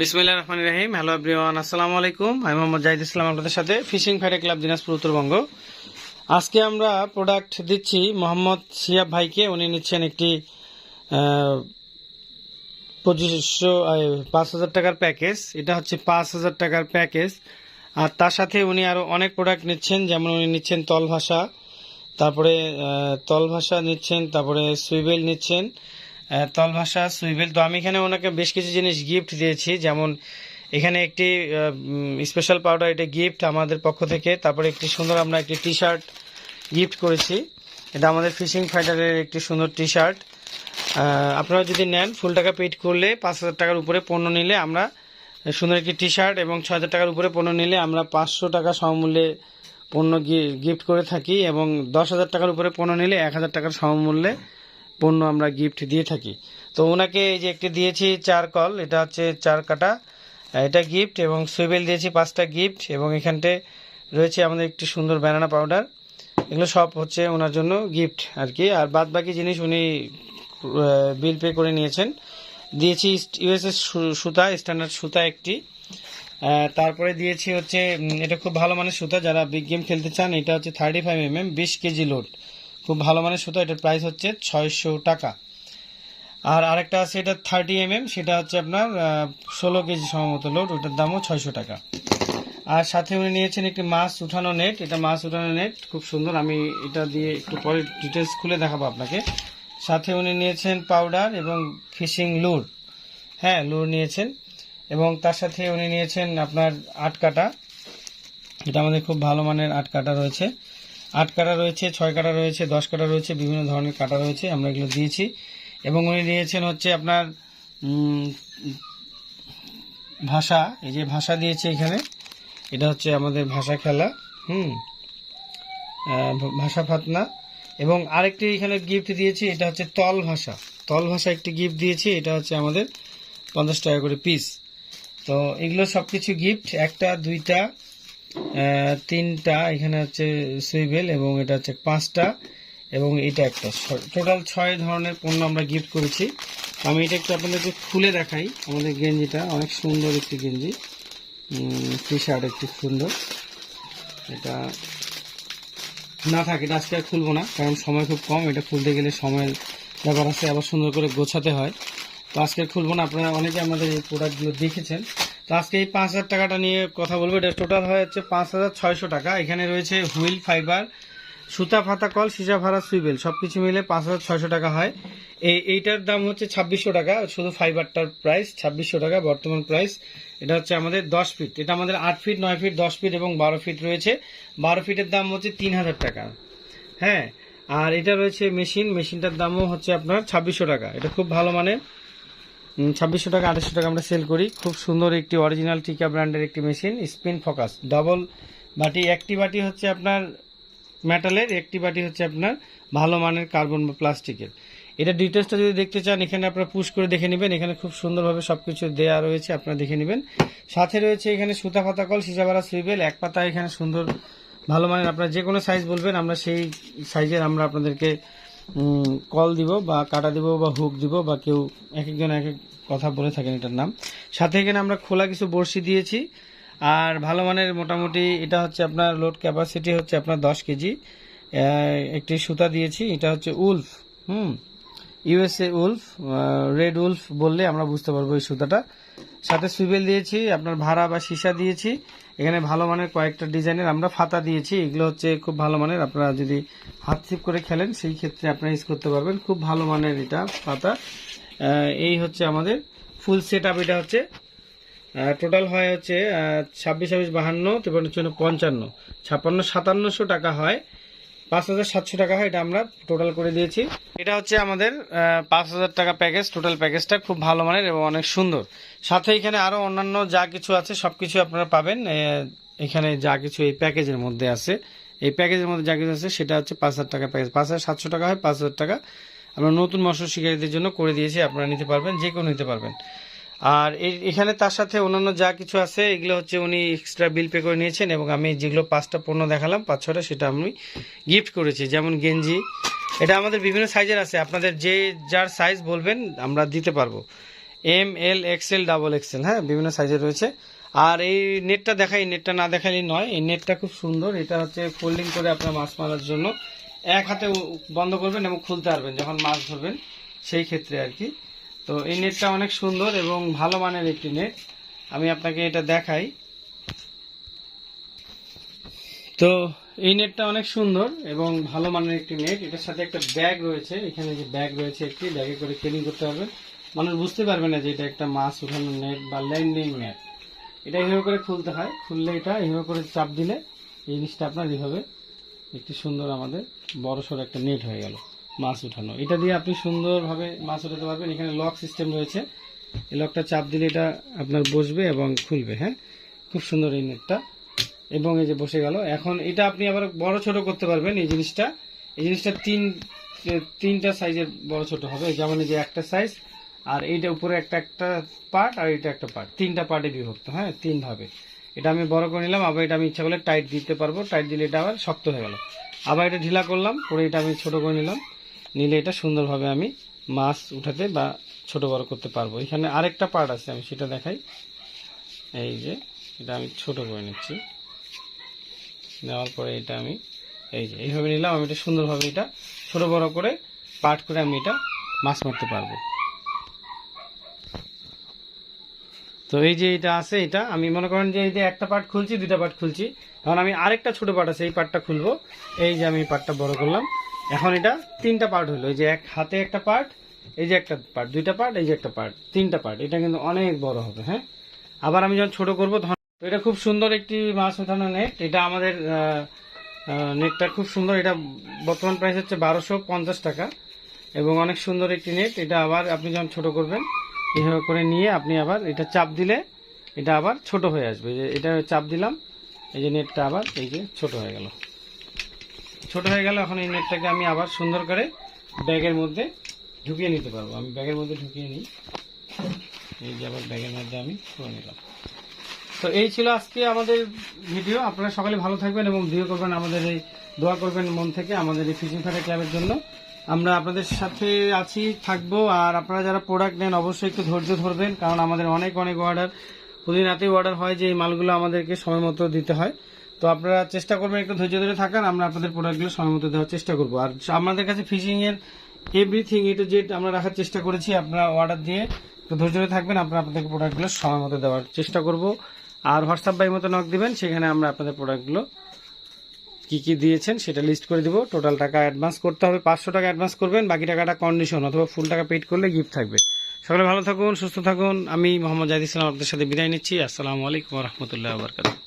বিসমিল্লাহ রহমান রাহিম। Hello everyone, আসসালামু আলাইকুম। আমি মোহাম্মদ জাহিদ ইসলাম আপনাদের সাথে fishing fighter club Dinajpur Uttarbanga. আজকে আমরা প্রোডাক্ট দিচ্ছি মোহাম্মদ সিয়াব ভাইকে। উনি নিচ্ছেন একটি পঁচিশশো পাঁচ হাজার টাকার প্যাকেজ। এটা হচ্ছে পাঁচ হাজার টাকার প্যাকেজ। আর তার সাথে উনি আরও অনেক প্রোডাক্ট নিচ্ছেন। যেমন উনি নিচ্ছেন তল ভাষা তারপরে তল ভাষা নিচ্ছেন, তারপরে সুইবেল নিচ্ছেন। আহ, তল ভাষা সুইবেল। তো আমি এখানে ওনাকে বেশ কিছু জিনিস গিফট দিয়েছি। যেমন এখানে একটি স্পেশাল পাউডার এটা গিফট আমাদের পক্ষ থেকে। তারপরে একটি সুন্দর আমরা একটি টি শার্ট গিফট করেছি। এটা আমাদের ফিশিং ফাইটারের একটি সুন্দর টি শার্ট আপনারা যদি নেন ফুল টাকা পেড করলে পাঁচ হাজার টাকার উপরে পণ্য নিলে আমরা সুন্দর একটি টি শার্ট এবং ছ হাজার টাকার উপরে পণ্য নিলে আমরা পাঁচশো টাকা সমমূল্যে পণ্য গিফট করে থাকি এবং দশ হাজার টাকার উপরে পণ্য নিলে এক হাজার টাকার সমমূল্যে পণ্য আমরা গিফট দিয়ে থাকি। তো ওনাকে এই যে একটি দিয়েছি চার কল এটা হচ্ছে চার কাটা। এটা গিফট এবং সুইবেল দিয়েছি পাঁচটা গিফট এবং এখানটে রয়েছে আমাদের একটি সুন্দর ব্যানানা পাউডার এগুলো সব হচ্ছে ওনার জন্য গিফট আর কি আর বাদ বাকি জিনিস উনি বিল পে করে নিয়েছেন। দিয়েছি ইউএসএস সুতা স্ট্যান্ডার্ড সুতা একটি। তারপরে দিয়েছি হচ্ছে এটা খুব ভালো মানের সুতা। যারা বিগ গেম খেলতে চান, এটা হচ্ছে থার্টি ফাইভ এম এম বিশ কেজি লোড খুব ভালো মানের সুতা, এটার প্রাইস হচ্ছে ছয়শো টাকা। আর আরেকটা আছে, এটা থার্টি এম এম সেটা হচ্ছে আপনার ষোলো কেজি সম্ভবত লোড ওটার দামও ছয়শো টাকা। আর সাথে উনি নিয়েছেন একটি মাছ উঠানো নেট এটা মাছ উঠানো নেট খুব সুন্দর, আমি এটা দিয়ে একটু পরে ডিটেলস খুলে দেখাবো আপনাকে। সাথে উনি নিয়েছেন পাউডার এবং ফিশিং লুর হ্যাঁ লুর নিয়েছেন। এবং তার সাথে উনি নিয়েছেন আপনার আট কাটা, এটা আমাদের খুব ভালো মানের আট কাটা রয়েছে। আট কাটা রয়েছে, ছয় কাটা রয়েছে, দশ কাটা রয়েছে, বিভিন্ন ধরনের কাটা রয়েছে, আমরা এগুলো দিয়েছি। এবং উনি দিয়েছেন হচ্ছে আপনার ভাষা, এই যে ভাষা দিয়েছে এখানে, এটা হচ্ছে আমাদের ভাষা খেলা, হুম ভাষা ফাতনা। এবং আরেকটি এখানে গিফট দিয়েছি, এটা হচ্ছে তল ভাষা। তল ভাষা একটি গিফট দিয়েছি, এটা হচ্ছে আমাদের পঞ্চাশ টাকা করে পিস তো এগুলো সবকিছু গিফট একটা, দুইটা তিনটা, এখানে হচ্ছে সুইবেল এবং এটা হচ্ছে পাঁচটা এবং এটা একটা টোটাল ছয় ধরনের পণ্য আমরা গিফট করেছি। আমি এটা একটু আপনাদেরকে খুলে দেখাই। আমাদের গেঞ্জিটা অনেক সুন্দর একটি গেঞ্জি। টি শার্ট একটি সুন্দর। এটা না থাকে, এটা আজকে আর খুলবো না, কারণ সময় খুব কম। এটা খুলতে গেলে সময়ের ব্যাপার আছে, আবার সুন্দর করে গোছাতে হয়। তো আজকে খুলবো না। আপনারা অনেকে আমাদের এই প্রোডাক্টগুলো দেখেছেন। তো আজকে এই পাঁচ হাজার টাকাটা নিয়ে কথা বলব। এটা টোটাল হয়ে যাচ্ছে পাঁচ হাজার ছয়শো টাকা। এখানে রয়েছে হুইল ফাইবার সুতা ফাতা, কল সিজা ভাড়া সুইবেল সব কিছু মিলে পাঁচ হাজার ছয়শো টাকা হয়। এই এইটার দাম হচ্ছে ছাব্বিশশো টাকা, শুধু ফাইবারটার প্রাইস ছাব্বিশশো টাকা বর্তমান প্রাইস এটা হচ্ছে আমাদের দশ ফিট এটা আমাদের আট ফিট নয় ফিট দশ ফিট এবং বারো ফিট রয়েছে। বারো ফিটের দাম হচ্ছে তিন হাজার টাকা। হ্যাঁ আর এটা রয়েছে মেশিন মেশিনটার দামও হচ্ছে আপনার ছাব্বিশশো টাকা। এটা খুব ভালো মানের। ছাব্বিশশো টাকা, আঠাশশো টাকা আমরা সেল করি। খুব সুন্দর একটি অরিজিনাল টিকা ব্র্যান্ডের একটি মেশিন স্পিন ফোকাস ডাবল বাটি। একটি বাটি হচ্ছে আপনার মেটালের একটি বাটি হচ্ছে আপনার ভালো মানের কার্বন বা প্লাস্টিকের এটা ডিটেলসটা যদি দেখতে চান, এখানে আপনারা পুশ করে দেখে নেবেন। এখানে খুব সুন্দরভাবে সবকিছু দেয়া রয়েছে, আপনারা দেখে নেবেন। সাথে রয়েছে এখানে সুতা পাতা কল, সিজাবাড়া সুইবেল এক পাতা এখানে সুন্দর ভালো মানের আপনারা যে কোনো সাইজ বলবেন, আমরা সেই সাইজের আমরা আপনাদেরকে কল দিব বা কাটা দিব বা হুক দিব বা কেউ এক একজন এক এক কথা বলে থাকেন এটার নাম। সাথে এখানে আমরা খোলা কিছু বড়শি দিয়েছি। আর ভালো মানের মোটামুটি এটা হচ্ছে আপনার লোড ক্যাপাসিটি হচ্ছে আপনার দশ কেজি। একটি সুতা দিয়েছি, এটা হচ্ছে উলফ, হুম ইউএসএ উলফ রেড উলফ বললে আমরা বুঝতে পারব এই সুতাটা। সাথে সুইবেল দিয়েছি, আপনার ভাড়া বা সীসা দিয়েছি। এখানে ভালো মানের কয়েকটা ডিজাইনের আমরা ফাতা দিয়েছি। এগুলো হচ্ছে খুব ভালো মানের, আপনারা যদি হাত ছিপ করে খেলেন, সেই ক্ষেত্রে আপনারা ইউজ করতে পারবেন। খুব ভালো মানের এটা ফাতা। এই হচ্ছে আমাদের ফুল সেট আপ এটা হচ্ছে টোটাল হয় হচ্ছে ছাব্বিশ ছাব্বিশ বাহান্ন তিপ্পান্ন চুয়ান্ন পঞ্চান্ন। ছাপ্পান্ন সাতান্নশো টাকা হয়। পাঁচ হাজার সাতশো টাকা হয়, এটা আমরা টোটাল করে দিয়েছি। এটা হচ্ছে আমাদের পাঁচ হাজার টাকা প্যাকেজ টোটাল প্যাকেজটা খুব ভালো মানের এবং অনেক সুন্দর। সাথে এখানে আরও অন্যান্য যা কিছু আছে সব কিছু আপনারা পাবেন। এখানে যা কিছু এই প্যাকেজের মধ্যে আছে। এই প্যাকেজের মধ্যে যা কিছু আছে, সেটা হচ্ছে পাঁচ হাজার টাকা প্যাকেজ পাঁচ হাজার সাতশো টাকা হয়, পাঁচ হাজার টাকা। আমরা নতুন মৎস্য শিকারীদের জন্য করে দিয়েছি, আপনারা নিতে পারবেন, যে কেউ নিতে পারবেন। আর এখানে তার সাথে অন্যান্য যা কিছু আছে, এগুলো হচ্ছে উনি এক্সট্রা বিল পে করে নিয়েছেন এবং আমি যেগুলো পাঁচটা পণ্য দেখালাম, পাঁচ ছটা সেটা আমি গিফট করেছি। যেমন গেঞ্জি, এটা আমাদের বিভিন্ন সাইজের আছে। আপনাদের যে যার সাইজ বলবেন, আমরা দিতে পারব। M L XL double XL হ্যাঁ বিভিন্ন সাইজের রয়েছে। আর এই নেটটা দেখাই নেটটা না দেখালেই নয়, এই নেটটা খুব সুন্দর। এটা হচ্ছে ফোল্ডিং করে আপনার মাছ মারার জন্য এক হাতে বন্ধ করবেন এবং খুলতে পারবেন, যখন মাছ ধরবেন, সেই ক্ষেত্রে আর কি। তো এই নেটটা অনেক সুন্দর এবং ভালো মানের একটি নেট। আমি আপনাকে এটা দেখাই। তো এই নেটটা অনেক সুন্দর এবং ভালো মানের একটি নেট। এটার সাথে একটা ব্যাগ রয়েছে। এখানে যে ব্যাগ রয়েছে একটি, ব্যাগে করে ক্যারিং করতে পারবেন। মানুষ বুঝতে পারবে না যে এটা একটা মাছ উঠানোর নেট বা ল্যান্ডিং নেট। এটা এইভাবে করে খুলতে হয়। খুললে এটা এইভাবে করে চাপ দিলে এই জিনিসটা আপনার এইভাবে একটি সুন্দর আমাদের বড় সড়ো একটা নেট হয়ে গেল। মাছ উঠানো এটা দিয়ে আপনি সুন্দরভাবে মাছ উঠাতে পারবেন। এখানে লক সিস্টেম রয়েছে। এই লকটা চাপ দিলে এটা আপনার বসবে এবং খুলবে হ্যাঁ? খুব সুন্দর এই নেটটা এবং এই যে বসে গেল। এখন এটা আপনি আবার বড় ছোট করতে পারবেন এই জিনিসটা। এই জিনিসটা তিন, তিনটা সাইজের বড় ছোট হবে। যেমন এই যে একটা সাইজ আর এইটা উপরে একটা একটা পার্ট আর এটা একটা পার্ট তিনটা পার্টে বিভক্ত হ্যাঁ? তিন ভাবে। এটা আমি বড় করে নিলাম। আবার এটা আমি ইচ্ছা করলে টাইট দিতে পারব। টাইট দিলে এটা আবার শক্ত হয়ে গেল। আবার এটা ঢিলা করলাম। করে এটা আমি ছোট করে নিলাম। নিলে এটা সুন্দরভাবে আমি মাছ উঠাতে বা ছোট বড় করতে পারব। এখানে আরেকটা পার্ট আছে, আমি সেটা দেখাই। এই যে, এটা আমি ছোট করে নিচ্ছি। নেওয়ার পরে এটা আমি, এই যে, এইভাবে নিলাম, আমি এটা সুন্দরভাবে এটা ছোট বড় করে পার্ট করে আমি এটা মাছ মারতে পারব। তো এই যে এটা আছে, এটা আমি মনে করেন যে এই যে একটা পার্ট খুলছি, দুইটা পার্ট খুলছি। এখন আমি আরেকটা ছোট পার্ট আছে, এই পার্টটা খুলবো। এই যে আমি পার্টটা বড় করলাম। এখন এটা তিনটা পার্ট হলো। এই যে এক হাতে একটা পার্ট এই যে একটা পার্ট দুইটা পার্ট এই যে একটা পার্ট তিনটা পার্ট এটা কিন্তু অনেক বড় হবে হ্যাঁ? আবার আমি যখন ছোট করব তখন এটা খুব সুন্দর একটি মাছ ওঠানো নেট এটা আমাদের নেটটা খুব সুন্দর। এটা বর্তমান প্রাইস হচ্ছে বারোশো পঞ্চাশ টাকা। এবং অনেক সুন্দর একটি নেট এটা আবার আপনি যখন ছোট করবেন এইভাবে করে নিয়ে আপনি আবার এটা চাপ দিলে এটা আবার ছোট হয়ে আসবে। যে এটা চাপ দিলাম, এই যে নেটটা আবার এই যে ছোট হয়ে গেল। ছোট হয়ে গেল এখন এই নেটটাকে আমি আবার সুন্দর করে ব্যাগের মধ্যে ঢুকিয়ে নিতে পারব। আমি ব্যাগের মধ্যে ঢুকিয়ে নিই। এই যে আবার ব্যাগের মধ্যে আমি করে নিলাম। তো এই ছিল আজকে আমাদের ভিডিও। আপনারা সকালে ভালো থাকবেন এবং ভিডিও করবেন আমাদের এই, দোয়া করবেন মন থেকে আমাদের এই ফিশিং ফাটা ক্লাবের জন্য। আমরা আপনাদের সাথে আছি, থাকব। আর আপনারা যারা প্রোডাক্ট নেন, অবশ্যই একটু ধৈর্য ধরবেন। কারণ আমাদের অনেক অনেক অর্ডার প্রতিদিন রাতেই অর্ডার হয় যে এই মালগুলো আমাদেরকে সময় মতো দিতে হয়। তো আপনারা চেষ্টা করবেন একটু ধৈর্য ধরে থাকার, আমরা আপনাদের প্রোডাক্টগুলো সময় মতো দেওয়ার চেষ্টা করব। আর আমাদের কাছে ফিশিং এর এভরিথিং এ টু জেড আমরা রাখার চেষ্টা করেছি, আপনারা অর্ডার দিয়ে একটু ধৈর্য ধরে থাকবেন, আমরা আপনাদের প্রোডাক্টগুলো সময় মতো দেওয়ার চেষ্টা করব। আর হোয়াটসঅ্যাপ বাই মতো নক দিবেন, সেখানে আমরা আপনাদের প্রোডাক্টগুলো কি কি দিয়েছেন সেটা লিস্ট করে দিব। টোটাল টাকা অ্যাডভান্স করতে হবে, পাঁচশো টাকা অ্যাডভান্স করবেন, বাকি টাকাটা কন্ডিশন অথবা ফুল টাকা পেড করলে গিফট থাকবে। সকলে ভালো থাকুন, সুস্থ থাকুন, আমি মোহাম্মদ জাহিদ ইসলাম আপনাদের সাথে বিদায় নিচ্ছি। আসসালামু আলাইকুম রহমতুল্লাহ বরকাত